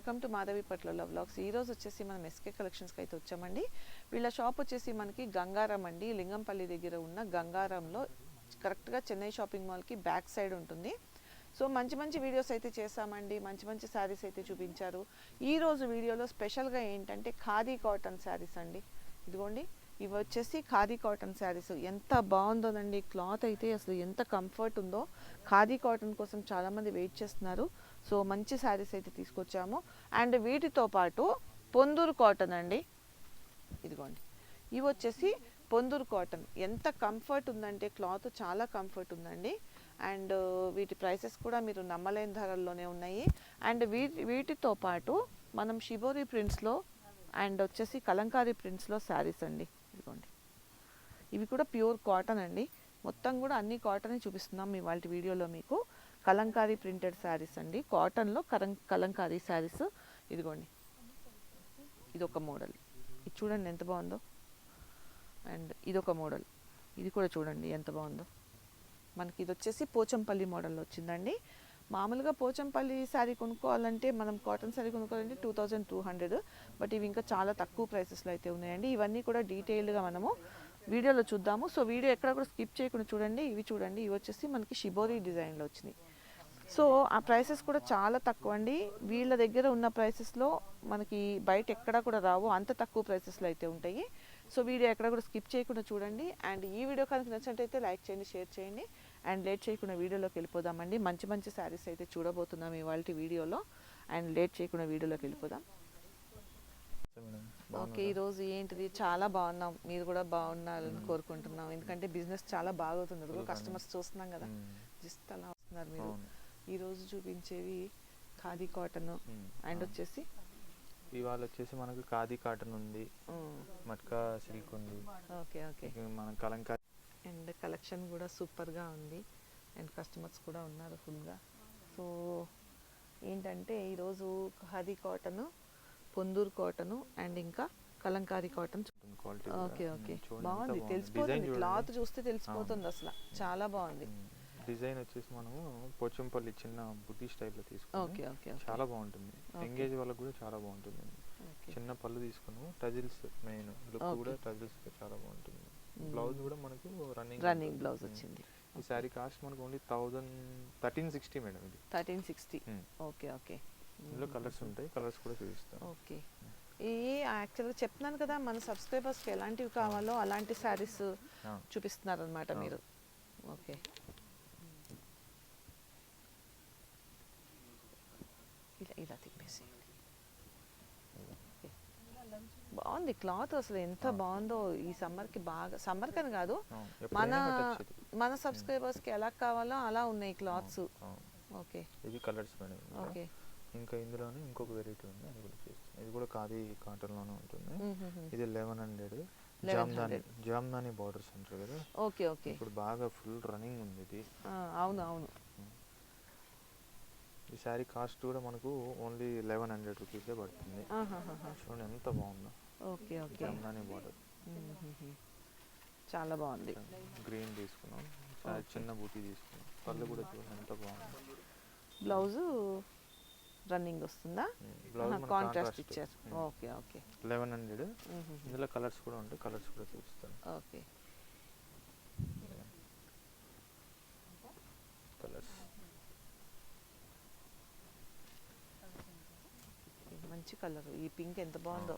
Welcome to Madhavi పట్ల vlogs ఈ రోజు వచ్చేసి మనం ఎస్కే కలెక్షన్స్కి అయితే వచ్చామండి. వీళ్ళ షాప్ వచ్చేసి మనకి గంగారం అండి. లింగంపల్లి దగ్గర ఉన్న గంగారంలో కరెక్ట్గా చెన్నై షాపింగ్ మాల్కి బ్యాక్ సైడ్ ఉంటుంది. సో మంచి మంచి వీడియోస్ అయితే చేశామండి. మంచి మంచి శారీస్ అయితే చూపించారు. ఈ రోజు వీడియోలో స్పెషల్గా ఏంటంటే ఖాదీ కాటన్ శారీస్ అండి. ఇదిగోండి ఇవి వచ్చేసి ఖాదీ కాటన్ శారీస్ ఎంత బాగుందోనండి. క్లాత్ అయితే అసలు ఎంత కంఫర్ట్ ఉందో. ఖాదీ కాటన్ కోసం చాలామంది వెయిట్ చేస్తున్నారు. సో మంచి శారీస్ అయితే తీసుకొచ్చాము. అండ్ వీటితో పాటు పొందూరు కాటన్ అండి. ఇదిగోండి. ఇవి వచ్చేసి పొందూరు కాటన్. ఎంత కంఫర్ట్ ఉందంటే క్లాత్ చాలా కంఫర్ట్ ఉందండి. అండ్ వీటి ప్రైసెస్ కూడా మీరు నమ్మలేని ధరల్లోనే ఉన్నాయి. అండ్ వీటి వీటితో పాటు మనం షిబోరి ప్రింట్స్లో అండ్ వచ్చేసి కలంకారీ ప్రింట్స్లో శారీస్ అండి. ఇదిగోండి. ఇవి కూడా ప్యూర్ కాటన్ అండి. మొత్తం కూడా అన్ని కాటన్ చూపిస్తున్నాం మీ వాళ్ళ వీడియోలో మీకు. కలంకారీ ప్రింటెడ్ శారీస్ అండి. కాటన్లో కలం కలంకారీ శారీస్ ఇదిగోండి. ఇది ఒక మోడల్. ఇది చూడండి ఎంత బాగుందో. అండ్ ఇదొక మోడల్. ఇది కూడా చూడండి ఎంత బాగుందో. మనకి ఇది వచ్చేసి పోచంపల్లి మోడల్ వచ్చిందండి. మామూలుగా పోచంపల్లి శారీ కొనుక్కోవాలంటే మనం కాటన్ శారీ కొనుక్కోవాలంటే two thousand two hundred. But ఇవి ఇంకా చాలా తక్కువ ప్రైసెస్లో అయితే ఉన్నాయండి. ఇవన్నీ కూడా డీటెయిల్డ్గా మనము వీడియోలో చూద్దాము. సో వీడియో ఎక్కడ కూడా స్కిప్ చేయకుండా చూడండి. ఇవి చూడండి. ఇవి వచ్చేసి మనకి షిబోరీ డిజైన్లో వచ్చినాయి. సో ఆ ప్రైసెస్ కూడా చాలా తక్కువ అండి వీళ్ళ దగ్గర ఉన్న ప్రైసెస్లో మనకి బయట ఎక్కడ కూడా రావు. అంత తక్కువ ప్రైసెస్లో అయితే ఉంటాయి. సో వీడియో ఎక్కడ కూడా స్కిప్ చేయకుండా చూడండి. అండ్ ఈ వీడియో కనుక నచ్చినట్టయితే లైక్ చేయండి షేర్ చేయండి. అండ్ లేట్ చేయకుండా వీడియోలోకి వెళ్ళిపోదామండి. మంచి మంచి శారీస్ అయితే చూడబోతున్నాం ఇవాళ వీడియోలో. అండ్ లేట్ చేయకుండా వీడియోలోకి వెళ్ళిపోదాం. ఓకే ఈరోజు ఏంటిది? చాలా బాగున్నాం. మీరు కూడా బాగున్నారని కోరుకుంటున్నాం. ఎందుకంటే బిజినెస్ చాలా బాగవుతుంది అదిగో కస్టమర్స్ చూస్తున్నాం కదా. జస్ట్ అలా వస్తున్నారు మీరు. ఈ రోజు చూపించేవి ఖాదీ కాటన్ అండ్ వచ్చేసి ఇవాళ వచ్చేసి మనకు ఖాదీ కాటన్ ఉంది మట్కా సిల్క్ ఉంది. Okay okay. మన కలంకారీ అండ్ కలెక్షన్ కూడా సూపర్గా ఉంది అండ్ కస్టమర్స్ కూడా ఉన్నారు ఫుల్గా. సో ఏంటంటే ఈరోజు khadi cotton Ponduru cotton and ఇంకా కలంకారీ కాటన్ ఓకే ఓకే. బాగుంది. తెలిసిపోతుంది. క్లాత్ చూస్తే తెలిసిపోతుంది అసలు. చాలా బాగుంది. డిజైన్ వచ్చేసి మనము పోచంపల్లి చిన్న స్టైల్లో ఓకే తీసుకున్నాం ఓకే ఓకే. చాలా బాగుంటుంది. ఎంగేజ్ వాళ్ళకి కూడా చాలా బాగుంటుంది. చిన్న పళ్ళు తీసుకున్నాము టజిల్స్ మెయిన్ లుక్. కూడా టజిల్స్ చాలా బాగుంటుంది. బ్లౌజ్ కూడా మనకు రన్నింగ్ రన్నింగ్ బ్లౌజ్ వచ్చింది. ఈ శారీ కాస్ట్ మనకు only thousand thirteen sixty madam ఇది. Thirteen sixty. Okay okay. ఇందులో కలర్స్ ఉంటాయి కలర్స్ కూడా చూపిస్తాను. ఓకే. ఈ యాక్చువల్గా చెప్తున్నాను కదా మన సబ్స్క్రైబర్స్కి ఎలాంటివి కావాలో అలాంటి శారీస్. చూపిస్తున్నారు అనమాట. మీరు. ఓకే. బాగుంది. క్లాత్ అసలు ఎంత బాగుందో ఈ సమ్మర్కి బాగా సమ్మర్ కని కాదు. మన. మన సబ్స్క్రైబర్స్కి ఎలా కావాలో అలా ఉన్నాయి క్లాత్స్. ఓకే. ఇది కలర్స్ మేడం. ఓకే. ఇంకా ఇందులోనే ఇంకొక వెరైటీ ఉంది. అది కూడా చేస్తాను ఇది కూడా ఖాదీ కాటన్లోనే ఉంటుంది. ఇది eleven hundred. 1100. Jamdani Jamdani borders అంటారు కదా. Okay okay. ఇప్పుడు బాగా ఫుల్ రన్నింగ్ ఉంది ఇది. ఆ, అవును అవును. ఈ శారీ కాస్ట్ కూడా మనకు ఓన్లీ లెవెన్ హండ్రెడ్ రూపీసే పడుతుంది. చూడండి ఎంత బాగుందో. Okay okay. జామ్దాని బార్డర్. చాలా బాగుంది. గ్రీన్ తీసుకున్నాం. చిన్న బూటీ తీసుకున్నాం. పళ్ళు కూడా చూడండి ఎంత బాగుంది. బ్లౌజు రన్నింగ్ వస్తుందా? బ్లౌజ్ కాంట్రాస్ట్ ఇచ్చారు. Okay okay. Eleven hundred. ఇందులో కలర్స్ కూడా ఉంటాయి. కలర్స్ కూడా చూపిస్తాను. ఓకే. కలర్స్ ఇది మంచి కలర్. ఈ పింక్ ఎంత బాగుందో.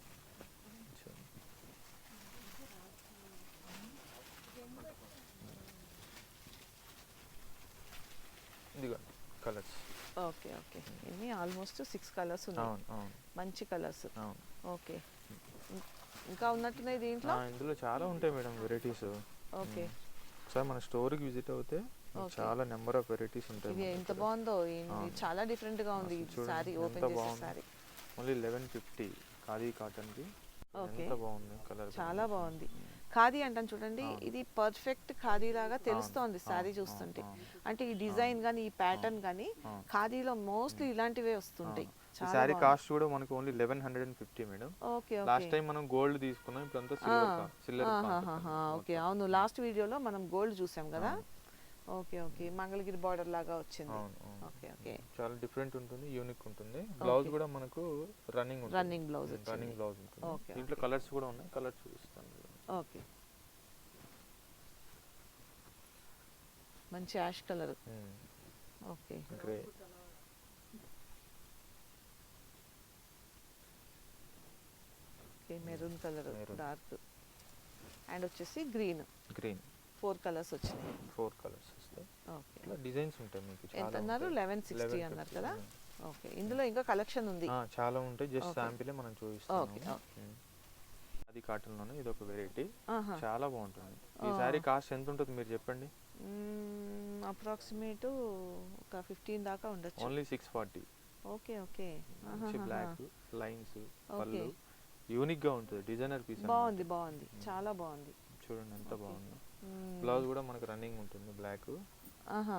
ఇదిగోండి కలర్స్. Okay okay. ఇన్ని ఆల్మోస్ట్ సిక్స్ కలర్స్ ఉన్నాయి. మంచి కలర్స్. ఓకే. ఇంకా ఉన్నట్టున్నాయి దీంట్లో? ఇందులో చాలా ఉంటాయి మేడం వెరైటీస్. ఓకే. ఒకసారి మన స్టోర్కి విజిట్ అవుతే. చాలా నెంబర్ ఆఫ్ వెరైటీస్ ఉంటాయి ఇది ఎంత. బాగుందో. చాలా డిఫరెంట్గా ఉంది సారీ ఓపెన్ చేసే. Sari only eleven fifty. Khadi కాటన్కి. ఎంత బాగుంది కలర్ చాలా బాగుంది. ఖాదీ అంటాను చూడండి. ఇది పర్ఫెక్ట్ ఖాదీ లాగా తెలుస్తోంది శారీ చూస్తుంటే. అంటే ఈ డిజైన్ కానీ ఈ ప్యాటర్న్ కానీ. ఖాదీలో మోస్ట్లీ ఇలాంటివే వస్తుంటాయి. శారీ. కాస్ట్ కూడా మనకు only eleven hundred and fifty madam. Okay last okay time మనం గోల్డ్ తీసుకున్నాం ఇప్పుడు అంతా సిల్వర్ సిల్వర్ ఓకే అవును. లాస్ట్ వీడియోలో మనం గోల్డ్ చూసాం కదా? Okay okay. మంగళగిరి బార్డర్ లాగా వచ్చింది. Okay okay. చాలా డిఫరెంట్ ఉంటుంది యూనిక్ ఉంటుంది. బ్లౌజ్. కూడా మనకు running running blouse running blouse ఉంటుంది. దీంట్లో okay. కలర్స్ కూడా ఉన్నాయి. కలర్స్ చూపిస్తాను ఓకే. మంచి ash colour okay. Grey okay maroon colour. Dark and వచ్చేసి గ్రీన్ గ్రీన్ ఫోర్ కలర్స్ వచ్చినాయి. ఫోర్ కలర్స్ వస్తాయి. ఓకే. ఇట్లా డిజైన్స్ ఉంటాయి మీకు ఎంత అన్నారు. లెవెన్ సిక్స్టీ 1150, అన్నారు కదా. ఓకే. ఇందులో ఇంకా కలెక్షన్ ఉంది. ఆ, చాలా ఉంటాయి. జస్ట్. శాంపిలే మనం చూపిస్తాం okay. అది కాటన్లోనే ఇది ఒక వెరైటీ చాలా బాగుంటుంది. ఈ. సారీ కాస్ట్ ఎంత ఉంటుంది మీరు చెప్పండి? అప్రాక్సిమేట్ ఒక ఫిఫ్టీన్ దాకా ఉండొచ్చు. Only six forty. Okay okay. మంచి బ్లాక్ లైన్స్ ఓకే. పళ్ళు. యూనిక్గా ఉంటుంది. డిజైనర్ పీస్ బాగుంది బాగుంది. చాలా బాగుంది. చూడండి ఎంత. బాగుంది. బ్లౌజ్ కూడా మనకు రన్నింగ్ ఉంటుంది బ్లాక్. ఆహా.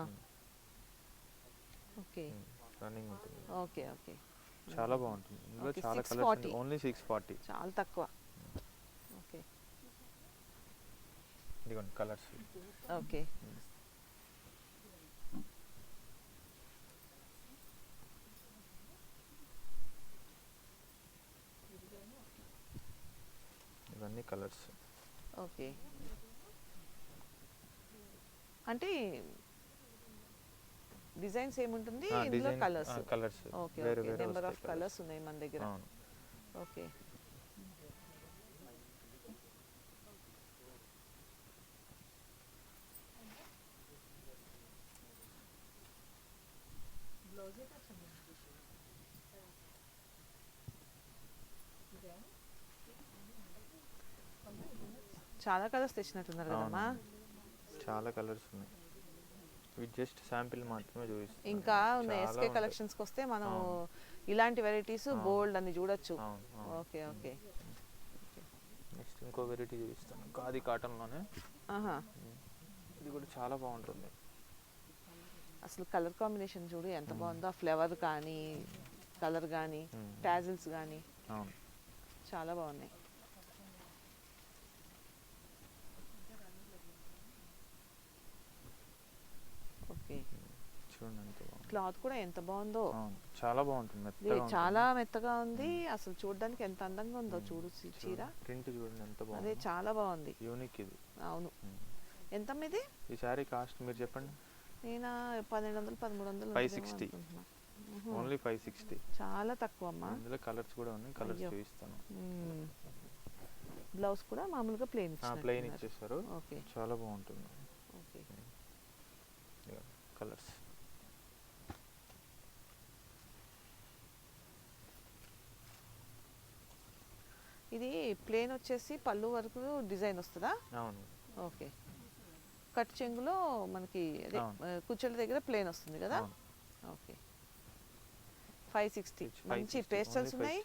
ఓకే. రన్నింగ్ ఉంటుంది. Okay okay. చాలా బాగుంటుంది. ఇందులో చాలా 640. కలర్స్ ఓన్లీ సిక్స్ ఫార్టీ చాలా తక్కువ. ఓకే. ఇదిగోండి కలర్స్ ఓకే. ఇవన్నీ కలర్స్ ఓకే. అంటే డిజైన్స్ ఏముంటుంది? ఇందులో colours colours okay okay. Number of colours ఉన్నాయి మన దగ్గర. ఓకే. చాలా కలర్స్ తెచ్చినట్టున్నారు కదమ్మా. చాలా కలర్స్ ఉన్నాయి. ఇవి జస్ట్ శాంపిల్ మాత్రమే చూపిస్తాను ఇంకా ఉన్నాయి ఎస్కే. కలెక్షన్స్కి వస్తే మనం. ఇలాంటి వెరైటీస్. బోల్డ్ అని చూడొచ్చు. Okay okay. నెక్స్ట్ ఇంకో వెరైటీ చూపిస్తాను. ఖాదీ కాటన్లోనే. ఆహా. ఇది కూడా చాలా బాగుంటుంది. అసలు కలర్ కాంబినేషన్ చూడు ఎంత బాగుందో. ఆ ఫ్లేవర్ కానీ కలర్ కానీ. టాజిల్స్ కానీ. అవును. చాలా బాగున్నాయి. ఓకే. చూడండి ఎంత బాగుంది. క్లాత్ కూడా ఎంత బాగుందో. అవును చాలా బాగుంటుంది ఇది మెత్తగా ఉంటుంది. చాలా మెత్తగా ఉంది. అసలు చూడడానికి ఎంత అందంగా ఉందో చూడు చీ- చీర. ప్రింట్ చూడండి ఎంత అదే బాగుంది. చాలా బాగుంది. యూనిక్ ఇది. అవును. ఎంత మీది ఈ శారీ కాస్ట్ మీరు చెప్పండి. నేను? పన్నెండు వందలు పదమూడు వందలు 560. ఉంటుందేమో అనుకుంటున్నా. మ్హూ. ఓన్లీ ఫైవ్ సిక్స్టీ చాలా తక్కువ అమ్మా. ఇందులో కలర్స్ కూడా ఉన్నాయి కలర్స్ అయ్యో. చూపిస్తాను. మ్మ్. బ్లౌజ్ కూడా మామూలుగా ప్లెయిన్ ప్లెయిన్ ఇచ్చేస్తారు ఓకే. చాలా బాగుంటుంది. కలర్స్ ఇది ప్లేన్ వచ్చేసి పళ్ళు వరకు డిజైన్ వస్తుందా? అవును. ఓకే కట్ చెంగులో మనకి అదే కుచ్చెల దగ్గర ప్లేన్ వస్తుంది కదా. ఓకే ఫైవ్ సిక్స్టీ మంచి 560, పేస్టల్స్ ఉన్నాయి.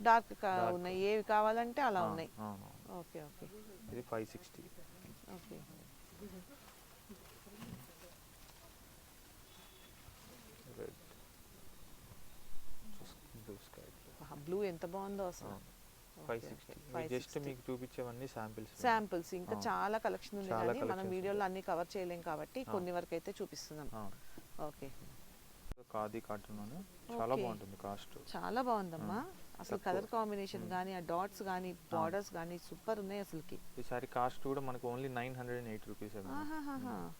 డార్క్. ఉన్నాయి. ఏవి కావాలంటే అలా ఉన్నాయి. ఓకే ఓకే ఇది five sixty okay blue sky blue ఎంత బాగుందో అసలు. ఫైవ్ సిక్స్టీ జస్ట్ మీకు చూపించేవన్నీ శాంపిల్స్ శాంపిల్స్ ఇంకా. చాలా కలెక్షన్ ఉంది కానీ మనం వీడియోలో. అన్ని కవర్ చేయలేం కాబట్టి. కొన్ని వరకు అయితే చూపిస్తున్నాం. ఓకే. ఖాదీ కాటన్లోనే చాలా. బాగుంటుంది కాస్ట్ చాలా బాగుందమ్మా. అసలు. Colour combination. కానీ ఆ డాట్స్ కానీ బార్డర్స్ కానీ సూపర్ ఉన్నాయి అసలుకి. ఈ సారీ కాస్ట్ కూడా మనకు only nine hundred and eight rupees.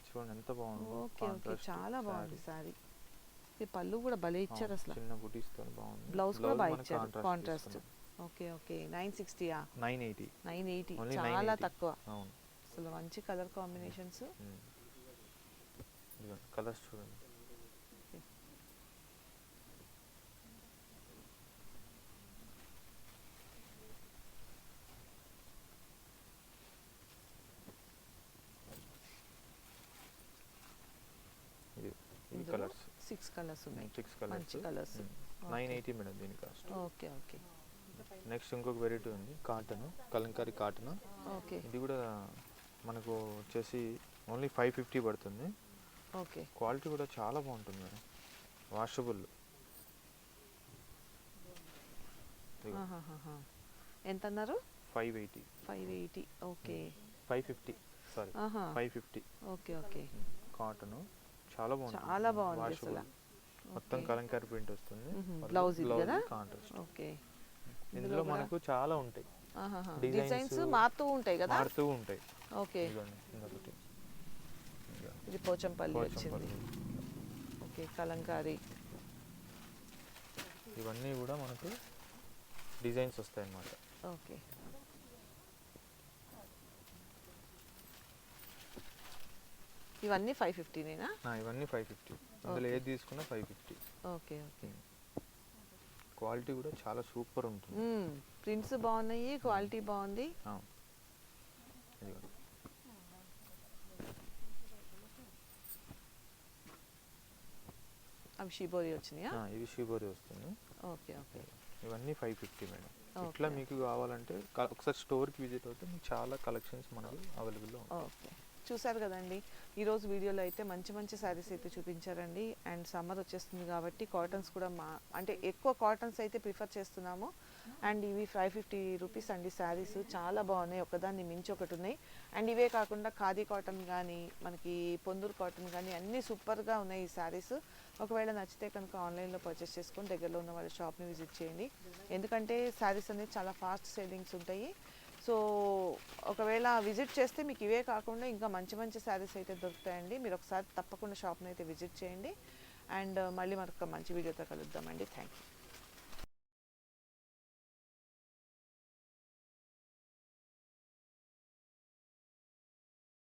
చూడండి ఎంత బాగుంది ఓకే ఓకే. చాలా బాగుంది సారీ. ఈ పళ్ళు కూడా భలే ఇచ్చారు అసలు. చిన్న బుటీస్తో బాగుంది. బ్లౌజ్ కూడా బాగా ఇచ్చారు కాంట్రాస్ట్ ఓకే ఓకే. నైన్ సిక్స్టీయా నైన్ ఎయిటీ. Nine eighty. చాలా 980. తక్కువ. అవును. అసలు మంచి కలర్ కాంబినేషన్స్ కలర్స్ చూడండి. కలర్స్ సిక్స్ కలర్స్ ఉన్నాయి. సిక్స్ కలర్స్ మంచి colours. నైన్. ఎయిటీ మేడం దీని కాస్ట్ ఓకే ఓకే నెక్స్ట్ ఇంకొక వెరైటీ ఉంది కాటన్ కలంకారీ కాటన్ ఓకే ఇది కూడా మనకు వచ్చేసి ఓన్లీ ఫైవ్ ఫిఫ్టీ పడుతుంది. ఓకే క్వాలిటీ కూడా చాలా బాగుంటుంది మేడం వాషబుల్. ఎంత అన్నారు? Five eighty five eighty okay five fifty sari five fifty okay okay cotton చాలా బాగుంటుంది. చాలా బాగుంది. అసలు. మొత్తం. కలంకారీ ప్రింట్ వస్తుంది. ఇది కదా? Contrast okay. ఇందులో మనకు చాలా ఉంటాయి. డిజైన్స్ మారుతూ ఉంటాయి కదా? మారుతూ ఉంటాయి. ఓకే. ఇదిగో. ఇది పోచంపల్లి పోచంపల్లి. వచ్చింది. ఓకే కలంకారీ. ఇవన్నీ కూడా మనకు డిజైన్స్ వస్తాయి అన్నమాట ఓకే. ఇవన్నీ ఫైవ్ ఫిఫ్టీనేనా ఇవన్నీ ఫైవ్ ఫిఫ్టీ అందులో ఏది తీసుకున్నా five fifty okay okay. Quality కూడా చాలా సూపర్ ఉంటుంది. ప్రింట్స్ బాగున్నాయి క్వాలిటీ బాగుంది. అవి షిబోరి వచ్చినాయా? ఇవి షిబోరి వస్తుంది. Okay okay. ఇవన్నీ ఫైవ్ ఫిఫ్టీ మేడం. ఇట్లా మీకు కావాలంటే ఒకసారి స్టోర్కి విజిట్ అవుతే మీకు చాలా కలెక్షన్స్ మనకు అవైలబుల్లో ఉంటాయి. ఓకే. చూసారు కదండి. ఈరోజు వీడియోలో అయితే మంచి మంచి శారీస్ అయితే చూపించారండి. అండ్ సమ్మర్ వచ్చేస్తుంది కాబట్టి కాటన్స్ కూడా మా అంటే ఎక్కువ కాటన్స్ అయితే ప్రిఫర్ చేస్తున్నాము. అండ్ ఇవి ఫైవ్ ఫిఫ్టీ రూపీస్ అండి శారీస్. చాలా బాగున్నాయి. ఒకదాన్ని మించి ఒకటి ఉన్నాయి. అండ్ ఇవే కాకుండా ఖాదీ కాటన్ కానీ మనకి పొందూరు కాటన్ కానీ అన్నీ సూపర్గా ఉన్నాయి ఈ శారీస్. ఒకవేళ నచ్చితే కనుక ఆన్లైన్లో పర్చేస్ చేసుకొని దగ్గరలో ఉన్న వాళ్ళ షాప్ని విజిట్ చేయండి. ఎందుకంటే శారీస్ అనేది చాలా ఫాస్ట్ సేలింగ్స్ ఉంటాయి. సో ఒకవేళ విజిట్ చేస్తే మీకు ఇవే కాకుండా ఇంకా మంచి మంచి శారీస్ అయితే దొరుకుతాయండి. మీరు ఒకసారి తప్పకుండా షాప్ని అయితే విజిట్ చేయండి. అండ్ మళ్ళీ మరొక మంచి వీడియోతో కలుద్దామండి. Thank you